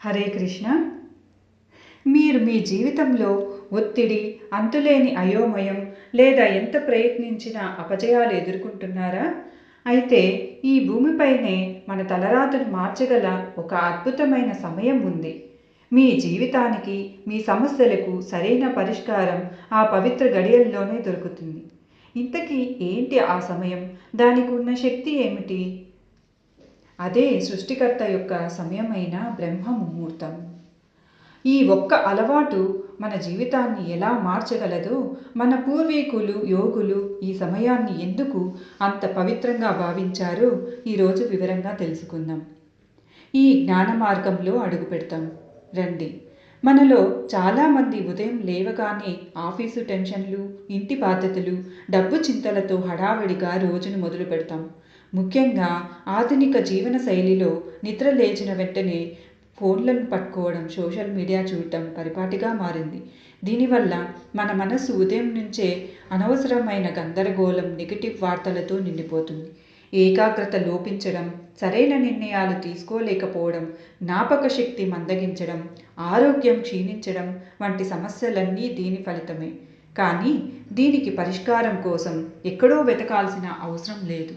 హరే కృష్ణ. మీరు మీ జీవితంలో ఒత్తిడి అంతులేని అయోమయం లేదా ఎంత ప్రయత్నించినా అపజయాలు ఎదుర్కొంటున్నారా? అయితే ఈ భూమిపైనే మన తలరాతను మార్చగల ఒక అద్భుతమైన సమయం ఉంది. మీ జీవితానికి మీ సమస్యలకు సరైన పరిష్కారం ఆ పవిత్ర గడియల్లోనే దొరుకుతుంది. ఇంతకీ ఏంటి ఆ సమయం? దానికి ఉన్న శక్తి ఏమిటి? అదే సృష్టికర్త యొక్క సమయమైన బ్రహ్మ ముహూర్తం ఈ ఒక్క అలవాటు మన జీవితాన్ని ఎలా మార్చగలదో మన పూర్వీకులు యోగులు ఈ సమయాన్ని ఎందుకు అంత పవిత్రంగా భావించారో ఈరోజు వివరంగా తెలుసుకుందాం. ఈ జ్ఞాన మార్గంలో అడుగు పెడతాం. రండి. మనలో చాలామంది ఉదయం లేవగానే ఆఫీసు టెన్షన్లు ఇంటి బాధ్యతలు డబ్బు చింతలతో హడావిడిగా రోజును మొదలు పెడతాం ముఖ్యంగా ఆధునిక జీవన శైలిలో నిద్ర లేచిన వెంటనే ఫోన్లను పట్టుకోవడం సోషల్ మీడియా చూడటం పరిపాటిగా మారింది. దీనివల్ల మన మనసు ఉదయం నుంచే అనవసరమైన గందరగోళం నెగిటివ్ వార్తలతో నిండిపోతుంది. ఏకాగ్రత లోపించడం సరైన నిర్ణయాలు తీసుకోలేకపోవడం జ్ఞాపక శక్తి మందగించడం ఆరోగ్యం క్షీణించడం వంటి సమస్యలన్నీ దీని ఫలితమే. కానీ దీనికి పరిష్కారం కోసం ఎక్కడో వెతకాల్సిన అవసరం లేదు.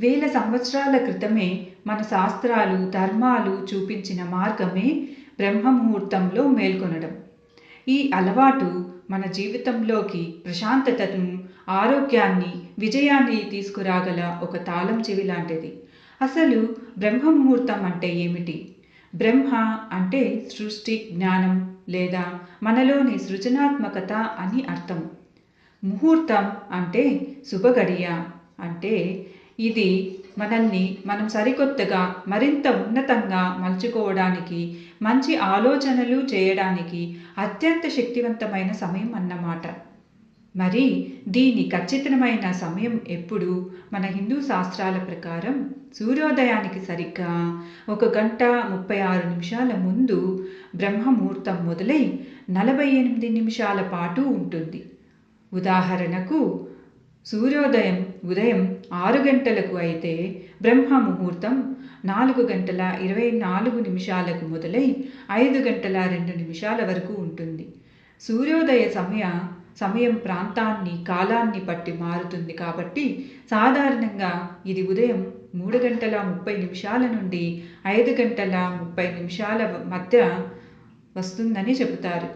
వేల సంవత్సరాల క్రితమే మన శాస్త్రాలు ధర్మాలు చూపించిన మార్గమే బ్రహ్మముహూర్తంలో మేల్కొనడం. ఈ అలవాటు మన జీవితంలోకి ప్రశాంతతను ఆరోగ్యాన్ని విజయాన్ని తీసుకురాగల ఒక తాళం చెవి లాంటిది అసలు బ్రహ్మముహూర్తం అంటే ఏమిటి? బ్రహ్మ అంటే సృష్టి జ్ఞానం లేదా మనలోని సృజనాత్మకత అని అర్థం. ముహూర్తం అంటే శుభగడియ అంటే ఇది మనల్ని మనం సరికొత్తగా మరింత ఉన్నతంగా మలుచుకోవడానికి మంచి ఆలోచనలు చేయడానికి అత్యంత శక్తివంతమైన సమయం అన్నమాట. మరి దీని ఖచ్చితమైన సమయం ఎప్పుడు? మన హిందూ శాస్త్రాల ప్రకారం సూర్యోదయానికి సరిగ్గా ఒక గంట ముప్పై ఆరు నిమిషాల ముందు బ్రహ్మముహూర్తం మొదలై నలభై ఎనిమిది నిమిషాల పాటు ఉంటుంది. ఉదాహరణకు సూర్యోదయం ఉదయం ఆరు గంటలకు అయితే బ్రహ్మ ముహూర్తం నాలుగు గంటల ఇరవై నాలుగు నిమిషాలకు మొదలై ఐదు గంటల రెండు నిమిషాల వరకు ఉంటుంది. సూర్యోదయ సమయ సమయం ప్రాంతాన్ని కాలాన్ని బట్టి మారుతుంది కాబట్టి సాధారణంగా ఇది ఉదయం మూడు గంటల ముప్పై నిమిషాల నుండి ఐదు గంటల ముప్పై నిమిషాల మధ్య వస్తుందని చెబుతారు.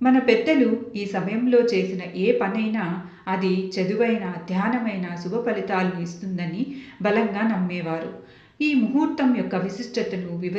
మన పెద్దలు ఈ సమయంలో చేసిన ఏ పనైనా అది చదువైన ధ్యానమైన శుభ ఫలితాలను ఇస్తుందని బలంగా నమ్మేవారు. ఈ ముహూర్తం యొక్క విశిష్టతను వివరి